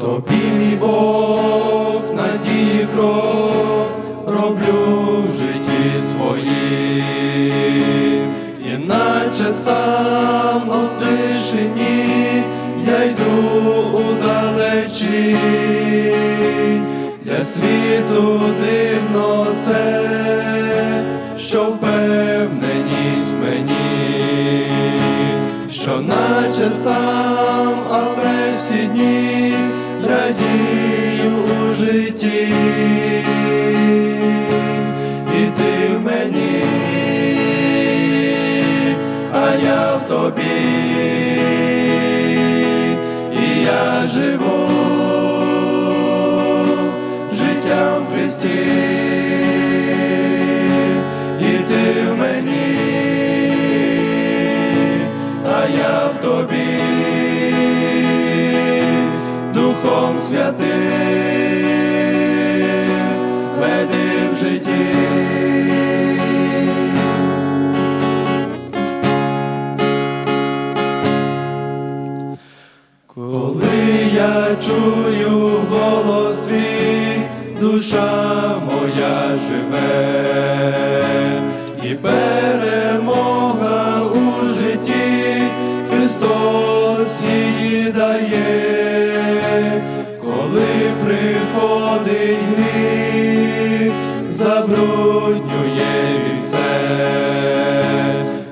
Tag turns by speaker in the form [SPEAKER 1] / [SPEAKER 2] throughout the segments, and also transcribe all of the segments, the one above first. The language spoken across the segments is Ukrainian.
[SPEAKER 1] Тобі, мій Бог, надії крок роблю в житті своїм, іначе сам у тишині я йду удалечі, для світу дивно це, що впевненість мені, що наче сам, але всі дні радію у житті, і ти в мені, а я в тобі, і я живу Святим веди в житті. Коли я чую голос твій, душа моя живе, приходить гріх, забруднює він все,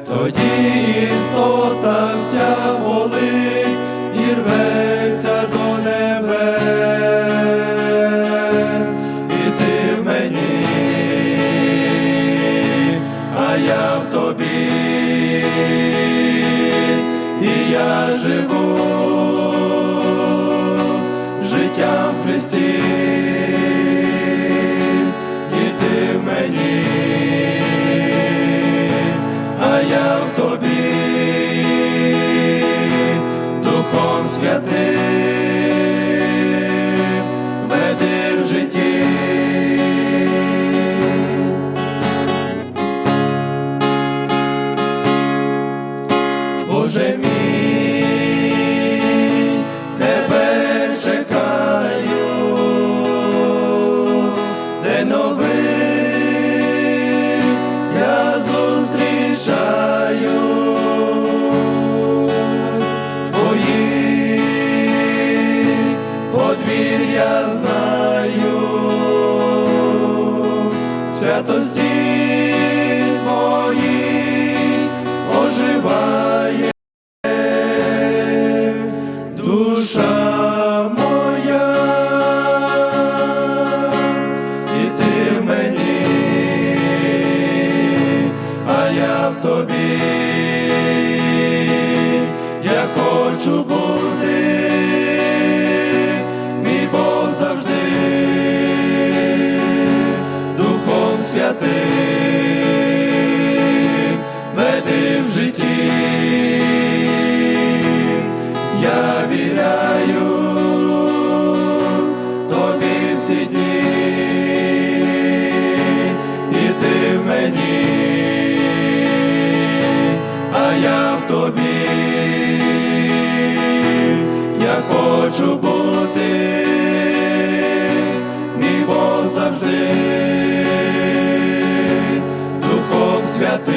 [SPEAKER 1] тоді істота вся болить і рветься до небес, і ти в мені, а я в тобі, і я живу святості твої оживає. Душа моя, і ти в мені, а я в тобі, я хочу бути, всі дні, і ти в мені, а я в тобі, я хочу бути, мій Бог завжди, Духом Святим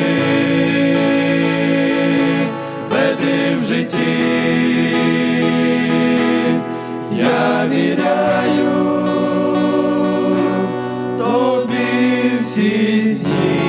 [SPEAKER 1] веди в житті. Віряю тобі всі дні.